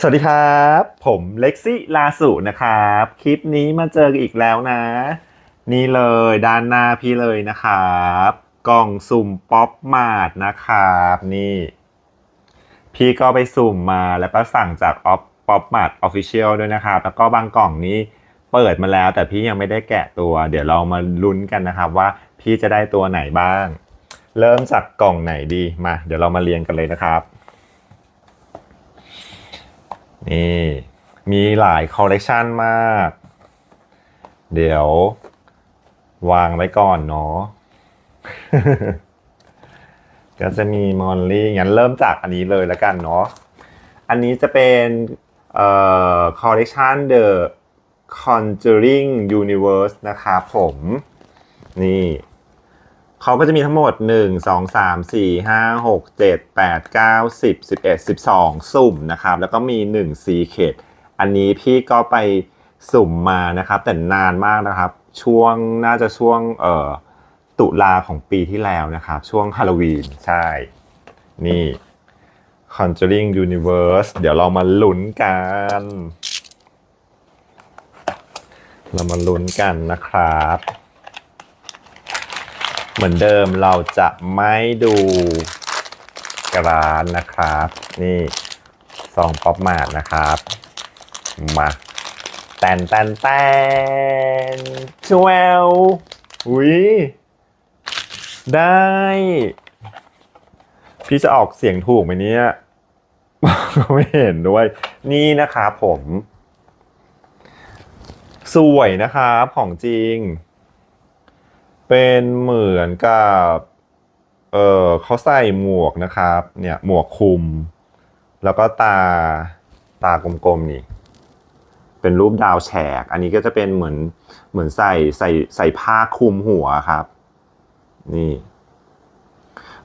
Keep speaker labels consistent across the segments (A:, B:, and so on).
A: สวัสดีครับ ผมเล็กซี่ลาสุนะครับ คลิปนี้มาเจอกันอีกแล้วนะ นี่เลยด้านหน้าพี่เลยนะครับ กล่องสุ่มป๊อปมาดนะครับนี่ พี่ก็ไปสุ่มมาแล้วก็สั่งจากออฟป๊อปมาดออฟฟิเชียลด้วยนะครับ แล้วก็บางกล่องนี้เปิดมาแล้ว แต่พี่ยังไม่ได้แกะตัว เดี๋ยวเรามาลุ้นกันนะครับว่าพี่จะได้ตัวไหนบ้าง เริ่มจากกล่องไหนดีมา เดี๋ยวเรามาเรียงกันเลยนะครับ นี่มีหลายคอลเลกชันมาก เดี๋ยว วางไว้ก่อนเนาะก็จะมีมอลลี่งั้นเริ่มจากอันนี้เลยแล้วกันเนาะอันนี้จะเป็นเอ่อคอลเลกชัน The Conjuring Universe นะครับผม นี่ เขาก็จะมีทั้งหมด 1 2 3 4 5 6 7 8 9 10 11 12 สุ่มนะครับ แล้วก็มี 1 Secret อันนี้พี่ก็ไปสุ่มมานะครับ แต่นานมากนะครับ ช่วงน่าจะช่วงเอ่อตุลาของปีที่แล้วนะครับ ช่วงฮาโลวีนใช่ นี่ Conjuring Universe เดี๋ยวเรามาลุ้นกัน เรามาลุ้นกันนะครับ เหมือนเดิมเราจะไม่ดูกรานนะครับ นี่ซองป๊อปมาดนะครับ มาแตนแตนแตนชวลอุ้ยได้ พี่จะออกเสียงถูกไหมเนี่ยไม่เห็นด้วย นี่นะครับผม สวยนะครับของจริง เป็นเหมือนกับเออเขาใส่หมวกนะครับ เนี่ยหมวกคลุม แล้วก็ตาตากลมๆนี่ เป็นรูปดาวแฉก อันนี้ก็จะเป็นเหมือนเหมือนใส่ใส่ใส่ผ้าคลุมหัวครับ นี่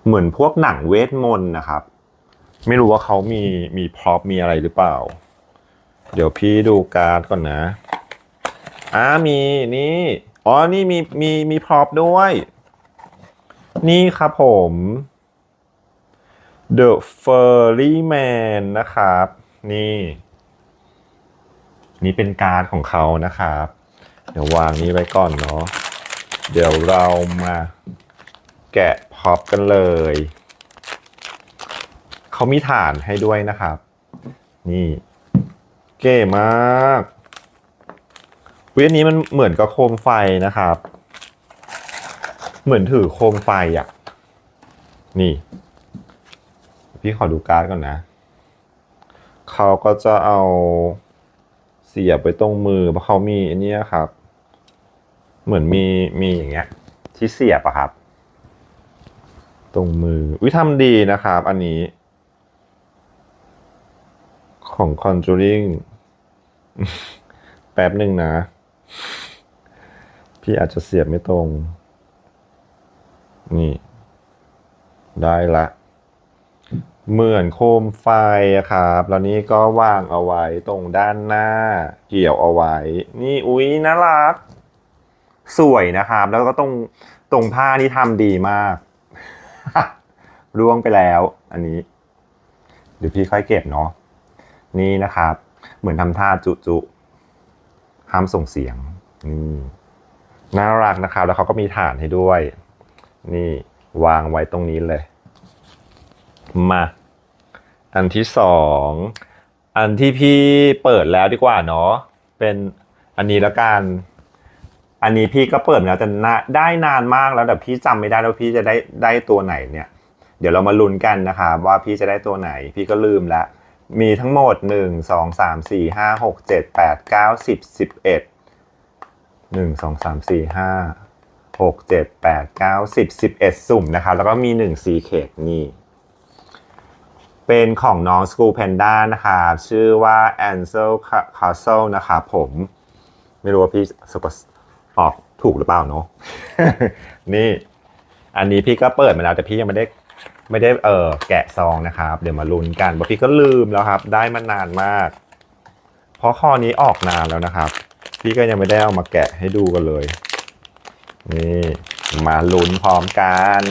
A: เหมือนพวกหนังเวทมนต์นะครับ ไม่รู้ว่าเขามีมีพร็อพมีอะไรหรือเปล่า เดี๋ยวพี่ดูการ์ดก่อนนะอ่ามีนี่ อ๋อ นี่มีมีมีพร็อพด้วย นี่ครับผม The Furry Man นะครับ นี่ นี่เป็นการ์ดของเขานะครับ เดี๋ยววางนี้ไว้ก่อนเนาะ เดี๋ยวเรามาแกะพ็อปกันเลย เขามีฐานให้ด้วยนะครับ นี่ เก๋มาก วิอันนี้มันเหมือนกับโคมไฟนะครับ เหมือนถือโคมไฟอะ นี่ พี่ขอดูการ์ดก่อนนะ เขาก็จะเอาเสียบไปตรงมือเพราะเขามีอันนี้ครับ เหมือนมีมีอย่างเงี้ย ที่เสียบอะครับ ตรงมือวิทำดีนะครับ อันนี้ ของ Conjuring แป๊บหนึ่งนะ พี่อาจจะเสียบไม่ตรง นี่ ได้ละเหมือนโคมไฟอะครับ แล้วนี่ก็วางเอาไว้ตรงด้านหน้า เกี่ยวเอาไว้ นี่อุ๊ยน่ารัก สวยนะครับ แล้วก็ตรงตรงผ้านี่ทำดีมากร่วงไปแล้ว อันนี้ เดี๋ยวพี่ค่อยเก็บเนาะนี่นะครับ เหมือนทำท่าจุจุ ห้ามส่งเสียงนี่น่ารักนะครับ แล้วเขาก็มีฐานให้ด้วย นี่วางไว้ตรงนี้เลย มา อันที่สองอันที่พี่เปิดแล้วดีกว่าเนาะเป็นอันนี้แล้วกัน อันนี้พี่ก็เปิดแล้วแต่นาได้นานมากแล้วแต่พี่จำไม่ได้แล้วาพี่จะได้ได้ตัวไหนเนี่ย เดี๋ยวเรามาลุ้นกันนะครับว่าพี่จะได้ตัวไหน พี่ก็ลืมแล้ว มีทั้งหมด 1 2 3 4 5 6 7 8 9 10 11 1 2 3 4 5 6 7 8 9 10 11 สุ่มนะครับแล้วก็มี1 Secret นี่ เป็นของน้อง School Panda นะครับชื่อว่า Ansel Castle นะครับผม ไม่รู้ว่าพี่สกออกถูกหรือเปล่าเนาะนี่ อันนี้พี่ก็เปิดมาแล้วแต่พี่ยังไม่ได้ ไม่ได้เออแกะซองนะครับ เดี๋ยวมาลุ้นกันเพราะพี่ก็ลืมแล้วครับ ได้มานานมาก เพราะข้อนี้ออกนานแล้วนะครับ พี่ก็ยังไม่ได้เอามาแกะให้ดูกันเลย นี่มาลุ้นพร้อมกัน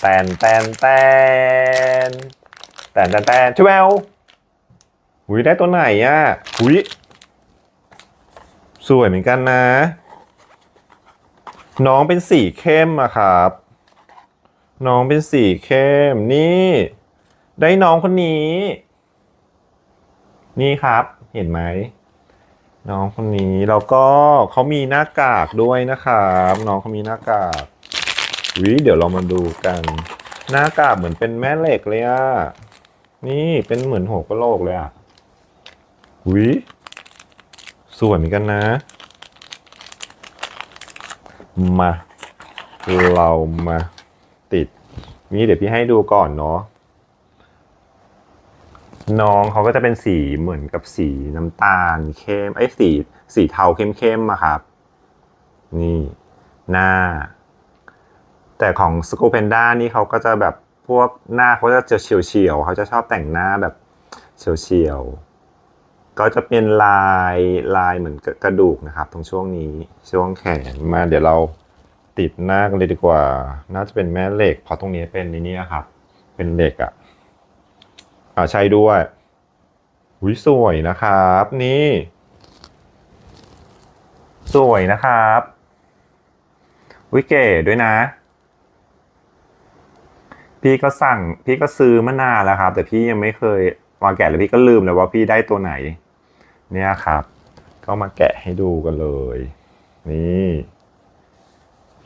A: แตนแตนแตนแตนแตนแตนชวลหุยได้ตัวไหนอะหุยสวยเหมือนกันนะ น้องเป็นสีเข้มอะครับ น้องเป็นสีเข้มนี่ ได้น้องคนนี้ นี่ครับเห็นไหม น้องคนนี้แล้วก็เขามีหน้ากากด้วยนะครับน้องเขามีหน้ากากวิเดี๋ยวเรามาดูกัน หน้ากากเหมือนเป็นแม่เหล็กเลยอะนี่เป็นเหมือนหัวกะโหลกเลยอะวิสวยเหมือนกันนะ มา เรามา นี่เดี๋ยวพี่ให้ดูก่อนเนาะน้องเขาก็จะเป็นสีเหมือนกับสีน้ำตาลเข้มไอ้สีสีเทาเข้มๆอะครับ นี่หน้า แต่ของสกูเพนด้านี่เขาก็จะแบบพวกหน้าเขาจะเฉียวเฉียวเขาจะชอบแต่งหน้าแบบเฉียวเฉียวก็จะเป็นลายลายเหมือนกระดูกนะครับ ตรงช่วงนี้ช่วงแขนมาเดี๋ยวเรา ติดหน้ากันเลยดีกว่า น่าจะเป็นแม่เหล็ก เพราะตรงนี้เป็นนี่นี่ครับ เป็นเหล็กอะอ่าใช่ด้วยอุ้ยสวยนะครับ นี่ สวยนะครับวิเก๋ด้วยนะ พี่ก็สั่ง พี่ก็ซื้อมานานแล้วครับ แต่พี่ยังไม่เคยวาแกะเลยพี่ก็ลืมเลยว่าพี่ได้ตัวไหน เนี่ยครับ ก็มาแกะให้ดูกันเลย นี่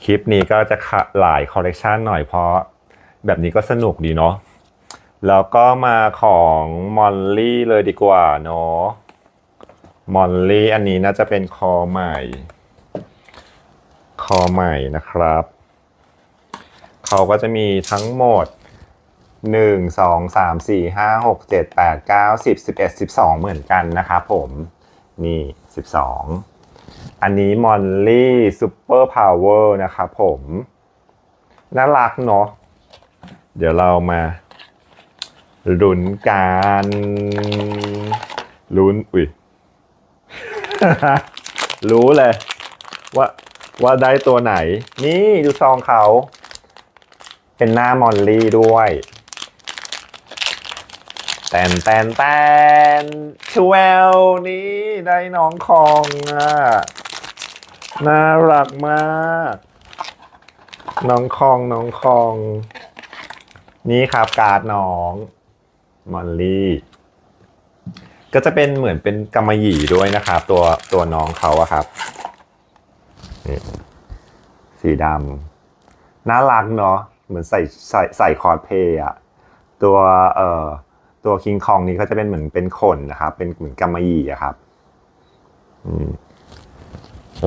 A: คลิปนี้ก็จะหลายคอลเลกชันหน่อยเพราะแบบนี้ก็สนุกดีเนาะแล้วก็มาของมอลลี่เลยดีกว่าเนาะมอลลี่อันนี้น่าจะเป็นคอใหม่ คอใหม่นะครับ เขาก็จะมีทั้งหมด1 2 3 4 5 6 7 8 9 10 11 12เหมือนกันนะครับผม นี่12อั อันนี้มอลลี่ซูเปอร์พาวเวอร์นะครับผม น่ารักเนาะเดี๋ยวเรามาลุ้นกันลุ้นอุ้ยรู้เลย ว่าว่าได้ตัวไหน นี่ดูซองเขา เป็นหน้ามอลลี่ด้วย แตนแตนแตนชเวลนี่ได้น้องคองอะน่ารักมาก น้องคองน้องคอง นี่ครับการ์ดน้องมอลลี่ ก็จะเป็นเหมือนเป็นกำมะหยี่ด้วยนะครับ ตัวตัวน้องเขาอะครับนี่สีดำน่ารักเนาะเหมือนใส่ใส่ใส่คอร์ดเพย์อะตัวเอ่อ ตัวคิงคองนี้ก็จะเป็นเหมือนเป็นขนนะครับ เป็นเหมือนกำมะหยี่ะครับ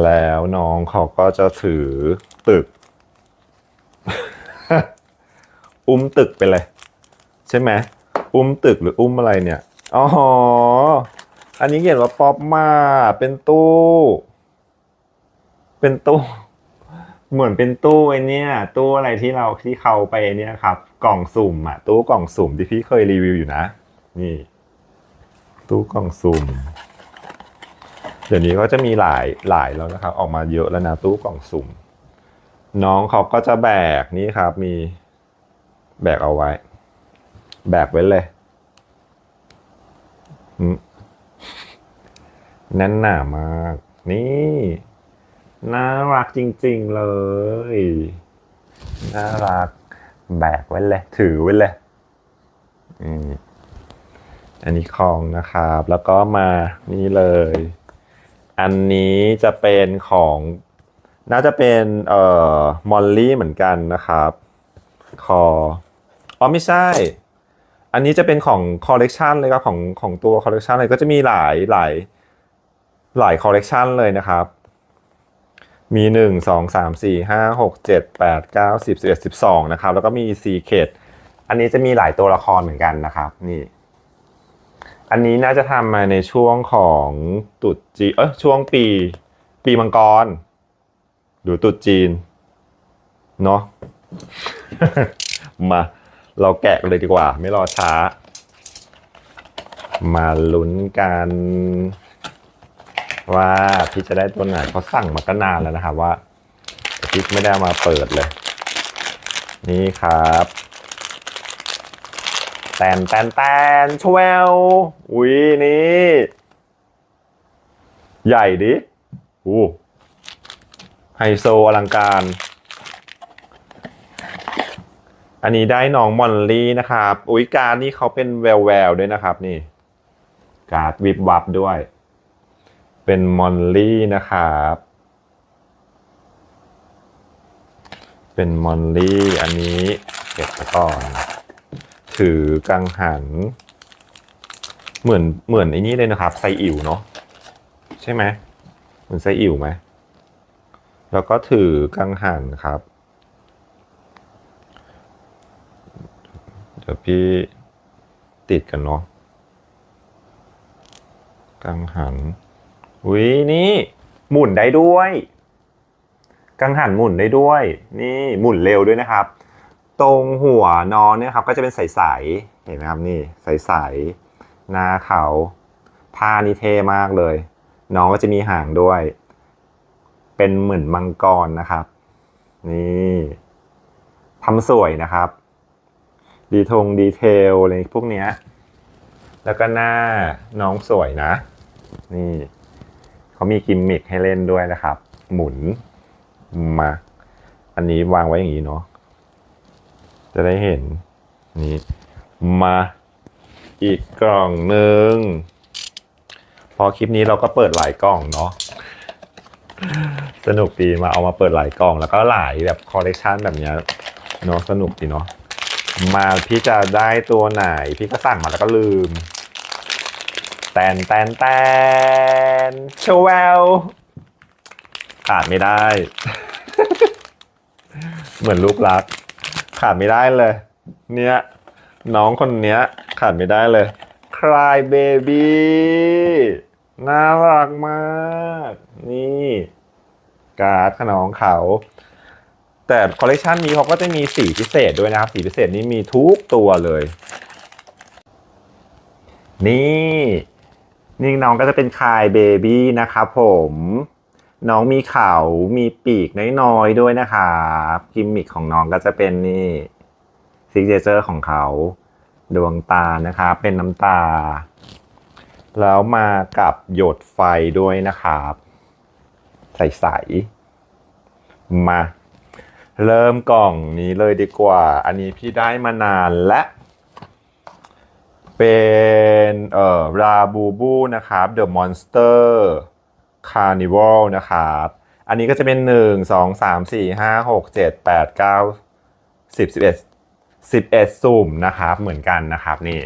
A: แล้วน้องเขาก็จะถือตึก อุ้มตึกไปเลย ใช่ไหมอุ้มตึกหรืออุ้มอะไรเนี่ยอ๋ออันนี้เขียนว่าป๊อปมาเป็นตู้ เป็นตู้ เหมือนเป็นตู้ไอเนี้ยตู้อะไรที่เราที่เขาไปเนี่ยครับ กล่องสุ่มอะตู้กล่องสุ่มที่พี่เคยรีวิวอยู่นะ นี่ ตู้กล่องสุ่ม เดี๋ยวนี้ก็จะมีหลายหลายแล้วนะครับ ออกมาเยอะแล้วนะตู้กล่องสุ่ม น้องเขาก็จะแบกนี่ครับ มีแบกเอาไว้ แบกไว้เลยอืมแน่นหนามาก นี่ น่ารักจริง ๆ เลย น่ารัก แบกไว้เลย ถือไว้เลยอันนี้ของนะครับ แล้วก็มานี่เลย อันนี้จะเป็นของ น่าจะเป็นเอ่อมอลลี่เหมือนกันนะครับ คอ อ๋อไม่ใช่ อันนี้จะเป็นของคอลเลกชันเลยครับของของตัวคอลเลกชันเลยก็จะมีหลายหลายหลายคอลเลกชันเลยนะครับ มีหนึ่งสองสามสี่ห้าหกเจ็ดแปดเก้าสิบสิบเอ็ดสิบสองนะครับ แล้วก็มีซีเคดอันนี้จะมีหลายตัวละครเหมือนกันนะครับ นี่ อันนี้น่าจะทำมาในช่วงของตรุษจีเออช่วงปี ปีมังกร หรือตรุษจีน เนาะ มา เราแกะกันเลยดีกว่า ไม่รอช้า มาลุ้นกัน ว่าพี่จะได้ตัวไหนเขาสั่งมาก็นานแล้วนะครับว่าพี่ไม่ได้มาเปิดเลย นี่ครับแตนแตนแตนชเวลอุ้ยนี่ ใหญ่ดิอู้ไฮโซอลังการ อันนี้ได้น้องมอนลี่นะครับ อุ้ยการนี่เขาเป็นแววแววด้วยนะครับนี่ การ์ดวิบวับด้วย เป็นมอนลี่นะครับ เป็นมอนลี่อันนี้เก็บไว้ก่อน ถือกังหัน เหมือนเหมือนไอ้นี้เลยนะครับไซอิ๋วเนาะใช่ไหมเหมือนไซอิ๋วไหมแล้วก็ถือกังหันครับเดี๋ยวพี่ติดกันเนาะกังหัน อุ้ยนี่ หมุนได้ด้วย กังหันหมุนได้ด้วย นี่หมุนเร็วด้วยนะครับ ตรงหัวนอนเนี่ยครับก็จะเป็นใสๆเห็นไหมครับนี่ใสๆหน้าเขาผ้านี่เท่มากเลย น้องก็จะมีหางด้วย เป็นเหมือนมังกรนะครับ นี่ทำสวยนะครับ ดีทงดีเทลอะไรพวกเนี้ยแล้วก็หน้าน้องสวยนะ นี่ เขามีกิมมิคให้เล่นด้วยนะครับ หมุนมา อันนี้วางไว้อย่างนี้เนาะจะได้เห็นนี่มาอีกกล่องหนึ่งพอคลิปนี้เราก็เปิดหลายกล่องเนาะสนุกดีมาเอามาเปิดหลายกล่อง แล้วก็หลายแบบคอลเลกชันแบบเนี้ยเนาะสนุกดีเนาะมาพี่จะได้ตัวไหน พี่ก็สั่งมาแล้วก็ลืม ตนแตนแตนโชวเวลขาดไม่ได้ เหมือนลูกรัก ขาดไม่ได้เลย เนี่ย น้องคนเนี้ย ขาดไม่ได้เลย Cry Baby น่ารักมาก นี่ การ์ดขนองเขา แต่คอลเลกชันนี้เขาก็จะมีสีพิเศษด้วยนะครับ สีพิเศษนี้มีทุกตัวเลย นี่ นี่น้องก็จะเป็นคายเบบี้นะครับผม น้องมีเขามีปีกน้อยๆด้วยนะครับกิมมิคของน้องก็จะเป็นนี่ซิกเนเจอร์ของเขา ดวงตานะครับเป็นน้ำตา แล้วมากับหยดไฟด้วยนะครับ ใสๆมา เริ่มกล่องนี้เลยดีกว่า อันนี้พี่ได้มานานและ เป็นเอ่อราบูบูนะครับ The Monster Carnival นะครับ อันนี้ก็จะเป็นหนึ่งสองสามสี่ห้าหกเจ็ดแปดเก้าสิบสิบเอ็ดสิบเอ็ดสุ่มนะครับ เหมือนกันนะครับนี่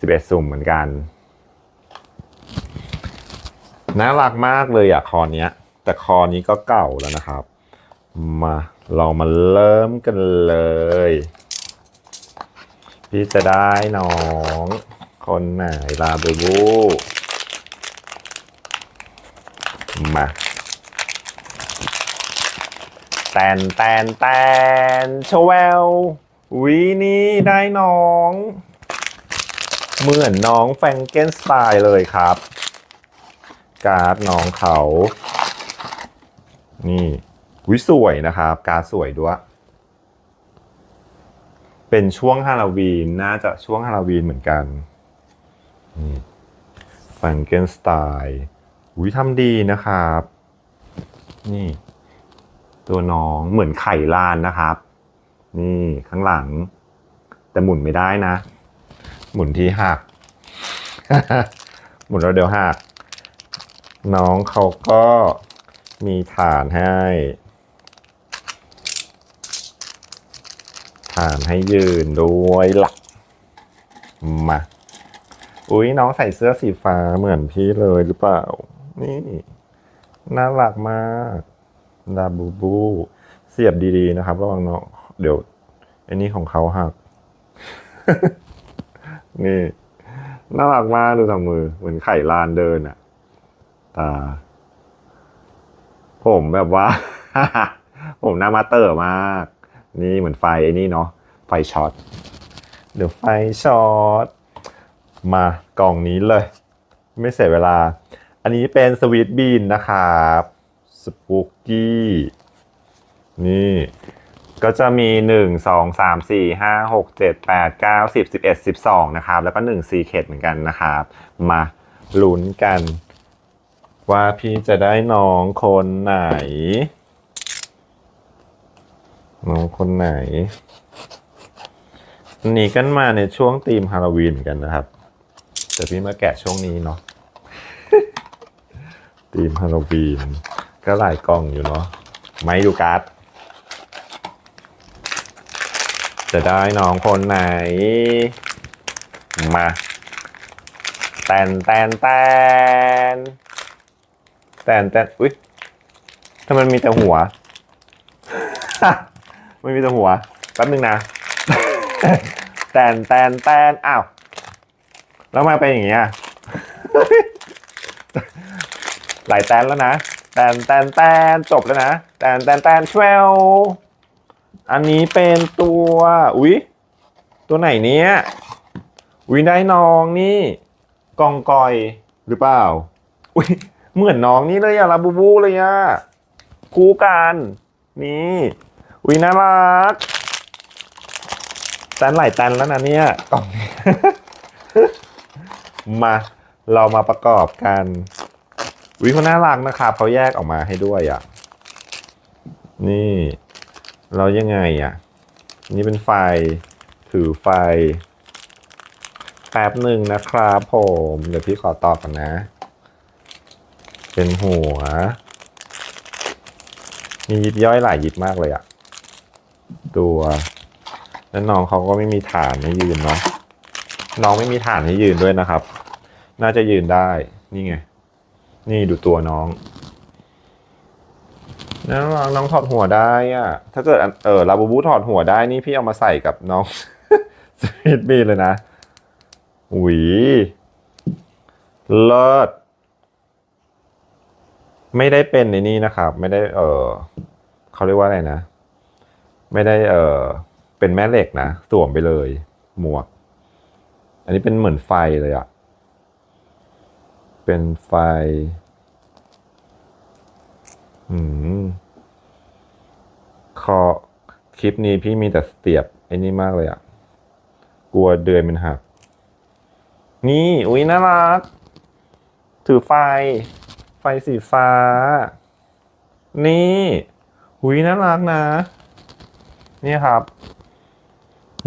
A: สิบเอ็ดสุ่มเหมือนกัน น่ารักมากเลยอะคอเนี้ยแต่คอนี้ก็เก่าแล้วนะครับ มาเรามาเริ่มกันเลย พี่จะได้น้อง คนไหนลาบูบูมาแตนแตนแตนชวลวินี่ได้น้อง เหมือนน้องแฟรงเกนสไตล์เลยครับ การ์ดน้องเขา นี่วิสวยนะครับ การ์ดสวยด้วย เป็นช่วงฮาโลวีนน่าจะช่วงฮาโลวีนเหมือนกันฟรงเกนสไตล์อุ้ยทำดีนะครับ นี่ ตัวน้องเหมือนไข่ลานนะครับ นี่ข้างหลัง แต่หมุนไม่ได้นะ หมุนที่หัก หมุนแล้วเดี๋ยวหัก น้องเขาก็มีฐานให้ ฐานให้ยืนด้วยหลักมา อุ้ยน้องใส่เสื้อสีฟ้าเหมือนพี่เลยหรือเปล่า นี่ น่ารักมากดาบูบู เสียบดีๆนะครับ ระวังเนาะเดี๋ยวอ้นี่ของเขาหัก นี่ น่ารักมากดูทำมือ เหมือนไข่ลานเดินอะตา ผมแบบว่า ผมหน้ามาเตอร์มาก นี่เหมือนไฟไอ้นี่เนาะไฟช็อตเดี๋ยวไฟช็อตมากล่องนี้เลย ไม่เสียเวลา อันนี้เป็นสวีทบีนนะครับสปูกกี้นี่ก็จะมีหนึ่งสองสามสี่ห้าหกเจ็ดแปดเก้าสิบสิบเอ็ดสิบสองนะครับ แล้วก็หนึ่งซีเคดเหมือนกันนะครับ มาลุ้นกัน ว่าพี่จะได้น้องคนไหน น้องคนไหนอันนี้กันมาในช่วงธีมฮาโลวีนเหมือนกันนะครับ แต่พี่มาแกะช่วงนี้เนาะธีมฮาโลวีน ก็หลายกล่องอยู่เนาะไม่ดูการ์ดจะได้น้องคนไหน มาแตนแตนแตนแตนแตนอุ้ยทำไมมันมีแต่หัว ไม่มีแต่หัวแป๊บนึงนะแตนแตนแตนอ้าว แล้วมาเป็นอย่างเงี้ยหลายแตนแล้วนะแตนแตนแตนจบแล้วนะแตนแตนแตนทเวลอันนี้เป็นตัวอุ๊ยตัวไหนเนี้ยอุ๊ยได้น้องนี่กองกอยหรือเปล่าอุ๊ยเหมือนน้องนี่เลยอะลาบูบูเลยอะคู่กันนี่ อุ๊ยน่ารักแตนหลายแตนแล้วนะเนี่ยกล่องนี้ มาเรามาประกอบกันอุ๊ยเขาน่ารักนะครับเขาแยกออกมาให้ด้วยอะ นี่ เรายังไงอะ นี่เป็นไฟ ถือไฟ แป๊บหนึ่งนะครับผม เดี๋ยวพี่ขอตอบกันนะ เป็นหัว มียิบย่อยหลายยิบมากเลยอะ ตัว แล้วน้องเขาก็ไม่มีฐานให้ยืนเนาะน้องไม่มีฐานให้ยืนด้วยนะครับ น่าจะยืนได้ นี่ไง นี่ดูตัวน้องน่ารักน้องถอดหัวได้อะถ้าเกิดเออลาบูบูถอดหัวได้นี่พี่เอามาใส่กับน้องสวีทบีเลยนะหวีเลิศไม่ได้เป็นในนี้นะครับ ไม่ได้เออเขาเรียกว่าอะไรนะ ไม่ได้เออเป็นแม่เหล็กนะสวมไปเลย หมวก อันนี้เป็นเหมือนไฟเลยอะเป็นไฟ อืมคอคลิปนี้พี่มีแต่เสียบไอ้นี่มากเลยอะกลัวเดือยมันหัก นี่อุ้ยน่ารัก ถือไฟ ไฟสีฟ้า นี่อุ้ยน่ารักนะ นี่ครับ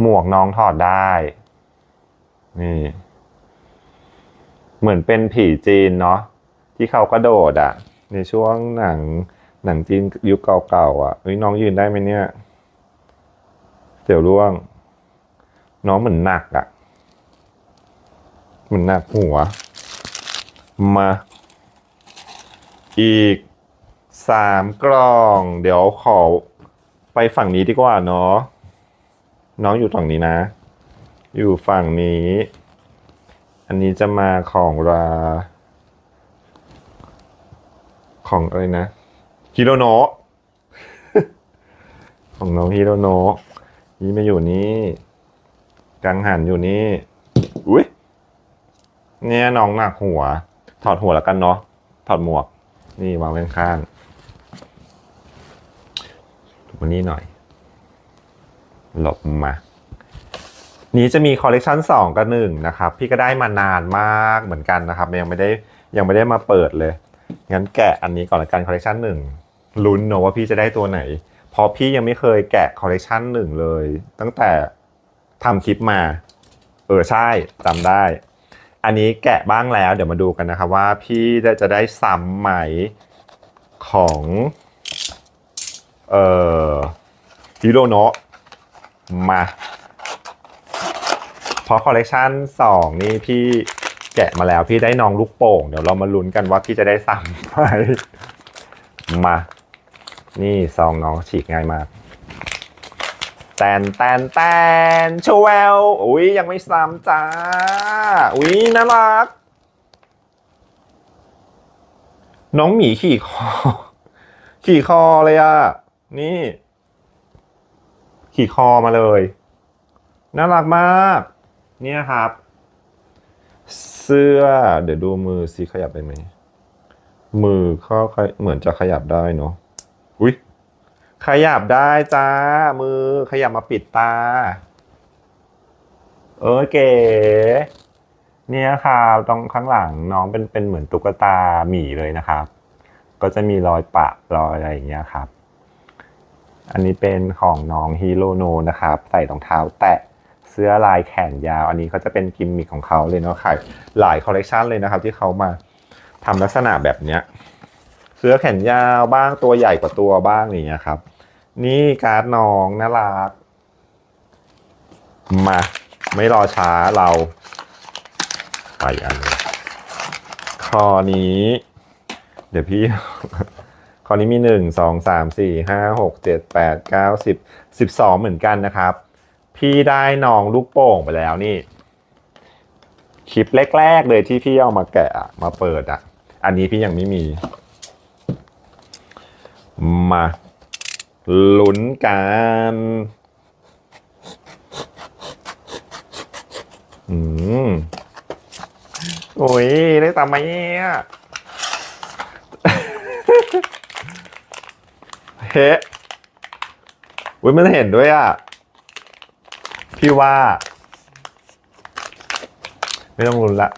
A: หมวกน้องถอดได้ นี่ เหมือนเป็นผีจีนเนาะที่เขากระโดดอะในช่วงหนังหนังจีนยุคเก่าๆอะเฮ้ยน้องยืนได้ไหมเนี่ยเสี่ยวร่วง น้องเหมือนหนักอะเหมือนหนักหัว มาอีกสามกล่อง เดี๋ยวขอ ไปฝั่งนี้ดีกว่าเนาะน้องอยู่ฝั่งนี้นะ อยู่ฝั่งนี้ อันนี้จะมาของราของอะไรนะฮิโรโนะของน้องฮิโรโนะนี่มาอยู่นี่กังหันอยู่นี่อุ้ยเนี่ยน้องหนักหัว ถอดหัวแล้วกันเนาะถอดหมวก นี่วางไว้ข้าง ๆมานี่หน่อย หลบมา นี้จะมีคอลเลกชันสองกับหนึ่งนะครับ พี่ก็ได้มานานมากเหมือนกันนะครับ ยังไม่ได้ยังไม่ได้มาเปิดเลย งั้นแกะอันนี้ก่อนละกันคอลเลกชันหนึ่งลุ้นเนอะว่าพี่จะได้ตัวไหน เพราะพี่ยังไม่เคยแกะคอลเลกชันหนึ่งเลย ตั้งแต่ทำคลิปมา เออใช่จำได้ อันนี้แกะบ้างแล้วเดี๋ยวมาดูกันนะครับว่าพี่จะได้ซ้ำไหมของ เอ่อฮิโรโนะมาพราะคอลเลกชันสองนี่พี่แกะมาแล้วพี่ได้น้องลูกโป่ง เดี๋ยวเรามาลุ้นกันว่าพี่จะได้ซ้ำไหมมา นี่ซองน้องฉีกง่ายมากแตนแตนแตนโชว์แววอุ้ยยังไม่ซ้ำจ้า อุ้ยน่ารัก น้องหมีขี่คอ ขี่คอเลยอะ นี่ ขี่คอมาเลย น่ารักมาก เนี่ยครับ เสื้อ เดี๋ยวดูมือสิขยับได้ไหม มือเขาเหมือนจะขยับได้เนาะอุ้ยขยับได้จ้า มือขยับมาปิดตา เออเก๋เนี่ยค่ะตรงข้างหลังน้องเป็นเป็นเหมือนตุ๊กตาหมีเลยนะครับ ก็จะมีรอยปะรอยอะไรอย่างเงี้ยครับ อันนี้เป็นของน้องฮีโรโนนะครับ ใส่รองเท้าแตะเสื้อลายแขนยาว อันนี้ก็จะเป็นกิมมิคของเขาเลยเนาะค่ะหลายคอลเลกชันเลยนะครับ ที่เขามาทำลักษณะแบบเนี้ยเสื้อแขนยาวบ้างตัวใหญ่กว่าตัวบ้างอย่างเงี้ยครับ นี่การ์ดน้องน่ารักมาไม่รอช้าเราไปอันนี้ขอนี้ เดี๋ยวพี่ ข้อนี้มีหนึ่งสองสามสี่ห้าหกเจ็ดแปดเก้าสิบสิบสองเหมือนกันนะครับ พี่ได้น้องลูกโป่งไปแล้วนี่ คลิปแรกๆเลยที่พี่เอามาแกะอะมาเปิดอะ อันนี้พี่ยังไม่มี มาลุ้นกันอืมโอ้ย ได้ตามมาเนี่ย เฮ้อุ้ยมันเห็นด้วยอะ พี่ว่า ไม่ต้องรุนละ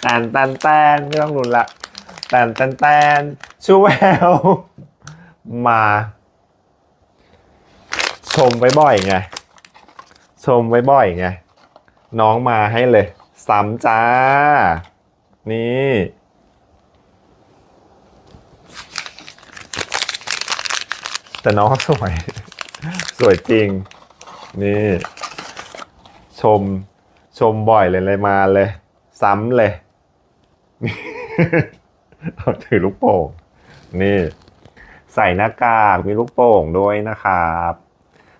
A: แตนแตนแตนไม่ต้องรุนละแตนแตนแตนชูแววมา ชมไว้บ่อยไง ชมไว้บ่อยไง น้องมาให้เลย ซ้ำจ้า นี่ แต่น้องสวย สวยจริง นี่ ชม ชมบ่อยเลยเลยมาเลย ซ้ำเลย เอาถือลูกโป่ง นี่ ใส่หน้ากากมีลูกโป่งด้วยนะครับ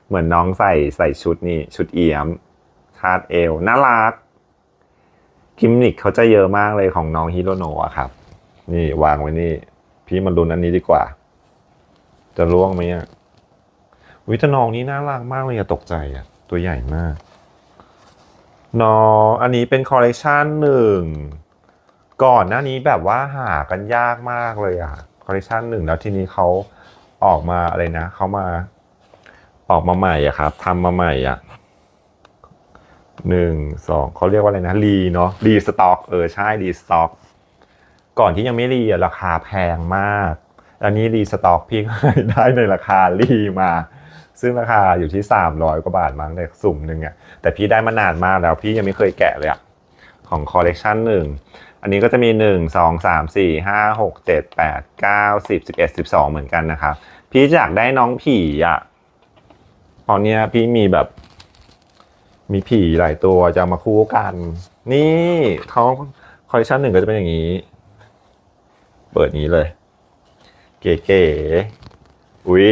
A: เหมือนน้องใส่ใส่ชุดนี่ ชุดเอี่ยม คาดเอว น่ารักกิมมิคเขาจะเยอะมากเลยของน้องฮิโรโนะครับ นี่วางไว้นี่ พี่มาลุ้นอันนี้ดีกว่า จะล่วงไหมอะวิตน้องนี้น่ารักมากเลยอะตกใจอะ ตัวใหญ่มากนออันนี้เป็นคอลเลกชันหนึ่งก่อนหน้านี้แบบว่าหากันยากมากเลยอะคอลเลกชันหนึ่งแล้วทีนี้เขาออกมาอะไรนะเขามาออกมาใหม่อะครับทำมาใหม่อะหนึ่งสองเขาเรียกว่าอะไรนะรีเนาะรีสต็อกเออใช่รีสต็อกก่อนที่ยังไม่รีอะราคาแพงมาก อันนี้รีสต็อกพี่ก็ได้ในราคารีมา ซึ่งราคาอยู่ที่สามร้อยกว่าบาทมั้งในสุ่มหนึ่งอะแต่พี่ได้มานานมากแล้วพี่ยังไม่เคยแกะเลยอะของคอลเลกชันหนึ่งอันนี้ก็จะมีหนึ่งสองสามสี่ห้าหกเจ็ดแปดเก้าสิบสิบเอ็ดสิบสองเหมือนกันนะครับ พี่อยากได้น้องผีอะตอนนี้พี่มีแบบ มีผีหลายตัวจะมาคู่กัน นี่เขาคอลเลคชันหนึ่งก็จะเป็นอย่างนี้ เปิดนี้เลย เก๋ๆอุ้ย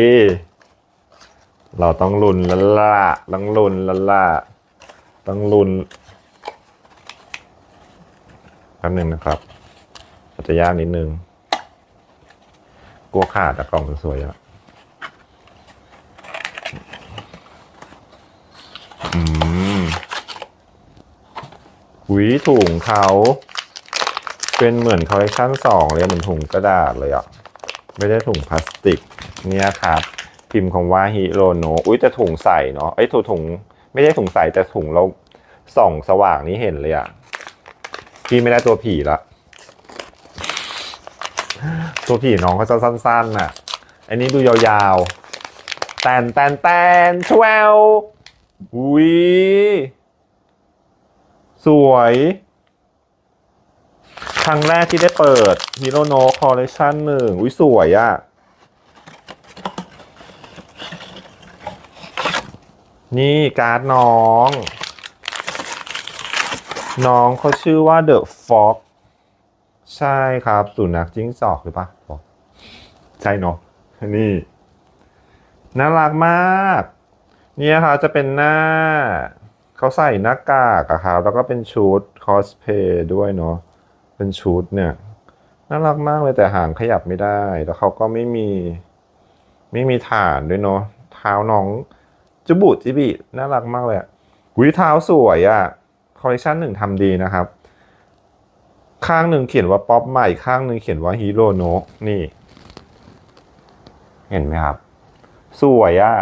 A: เราต้องลุนล้วล่ะต้องลุนล้วล่ะต้องลุนแป๊บหนึ่งนะครับอาจจะยากนิดนึงกลัวขาดแต่กล่องสวยอะอืมหุยถุงเขา เป็นเหมือนคอลเลคชันสองเลยเหมือนถุงกระดาษเลยอะ ไม่ได้ถุงพลาสติกเนี่ยครับพิมพ์คำว่าฮิโรโนอุ้ยแต่ถุงใส่เนาะไอ้ถุงถุงไม่ใช่ถุงใส่แต่ถุงเราส่องสว่างนี้เห็นเลยอะพี่ไม่ได้ตัวผีละตัวผีน้องเขาจะสั้นๆน่ะ อันนี้ดูยาวๆแตนแตนแตนชวลอุ้ยสวย ครั้งแรกที่ได้เปิด Hero No Collection หนึ่งอุ้ยสวยอะ่ะ นี่การ์ดน้อง น้องเขาชื่อว่า The Fox ใช่ครับสุนัขจิ้งจอกหรือปะใช่เนาะนี่น่ารักมาก เนี่ยครับจะเป็นหน้า เขาใส่หน้ากากอะครับแล้วก็เป็นชุดคอสเพย์ด้วยเนาะ เป็นชุดเนี่ยน่ารักมากเลยแต่หางขยับไม่ได้ แล้วเขาก็ไม่มี ไม่มีฐานด้วยเนาะเท้าน้องจุบุจิบิน่ารักมากเลยอะหุยเท้าสวยอะคอลเลคชันหนึ่งทำดีนะครับ ข้างหนึ่งเขียนว่าป๊อปใหม่ข้างหนึ่งเขียนว่าฮีโร่โนนี่ เห็นไหมครับ สวยอะ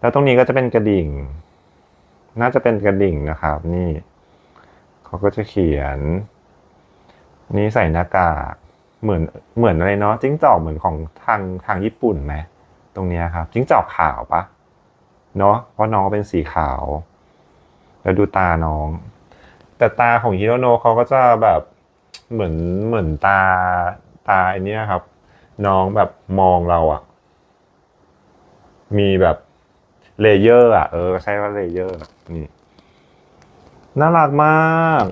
A: แล้วตรงนี้ก็จะเป็นกระดิ่ง น่าจะเป็นกระดิ่งนะครับ นี่ เขาก็จะเขียน นี่ใส่หน้ากากเหมือนเหมือนอะไรเนาะจิ้งจอกเหมือนของทางทางญี่ปุ่นไหมตรงเนี้ยครับจิ้งจอกขาวปะเนาะเพราะน้องเป็นสีขาว แล้วดูตาน้อง แต่ตาของฮิโรโนะเขาก็จะแบบเหมือนเหมือนตาตาไอันนี้ยครับ น้องแบบมองเราอะมีแบบเลเยอร์อะเออใช่ว่าเลเยอร์นี่น่ารักมาก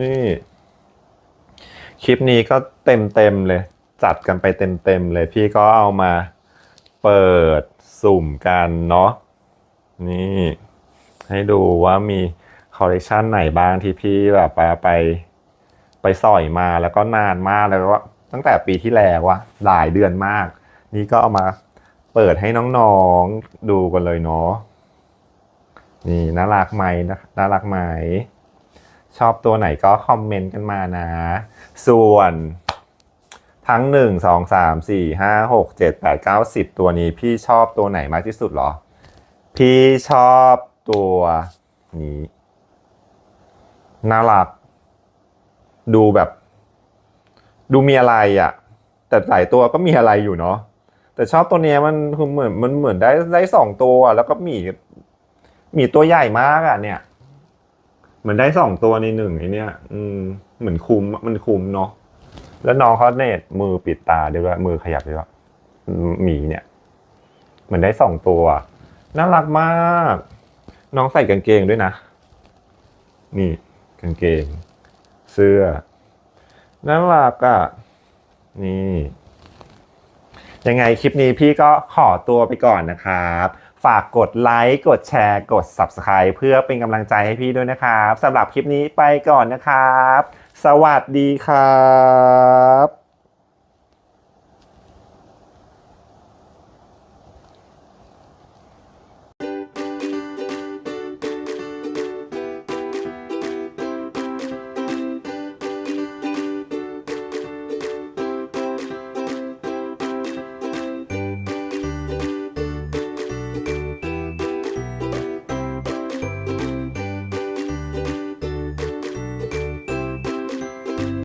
A: นี่ คลิปนี้ก็เต็มเต็มๆเลย จัดกันไปเต็มเต็มๆเลย พี่ก็เอามาเปิดสุ่มกันเนาะนี่ ให้ดูว่ามีคอลเลกชันไหนบ้างที่พี่แบบไปไปไปสอยมาแล้วก็นานมากแล้วว่าตั้งแต่ปีที่แล้ววะหลายเดือนมาก นี่ก็เอามาเปิดให้น้องๆดูกันเลยเนาะนี่น่ารักไหมนะน่ารักไหม ชอบตัวไหนก็คอมเมนต์กันมานะ ส่วนทั้งหนึ่งสองสามสี่ห้าหกเจ็ดแปดเก้าสิบตัวนี้พี่ชอบตัวไหนมากที่สุดเหรอ พี่ชอบตัวนี้ น่ารัก ดูแบบ ดูมีอะไรอะ่ะ แต่หลายตัวก็มีอะไรอยู่เนาะแต่ชอบตัวเนี้ยมันคือเหมือนมันเหมือนได้ได้สองตัวแล้วก็หมีหมีตัวใหญ่มากอะเนี่ย เหมือนได้สองตัวในหนึ่งไอเนี้ยอืมเหมือนคุมมันคุมเนาะแล้วน้องเขาเนตมือปิดตาด้วยมือขยับด้วยว่าหมีเนี่ย เหมือนได้สองตัวน่ารักมาก น้องใส่กางเกงด้วยนะ นี่กางเกง เสื้อน่ารักอะนี่ยังไงคลิปนี้พี่ก็ขอตัวไปก่อนนะครับ ฝากกดไลค์ กดแชร์ กด Subscribe เพื่อเป็นกำลังใจให้พี่ด้วยนะครับสำหรับคลิปนี้ไปก่อนนะครับ สวัสดีครับ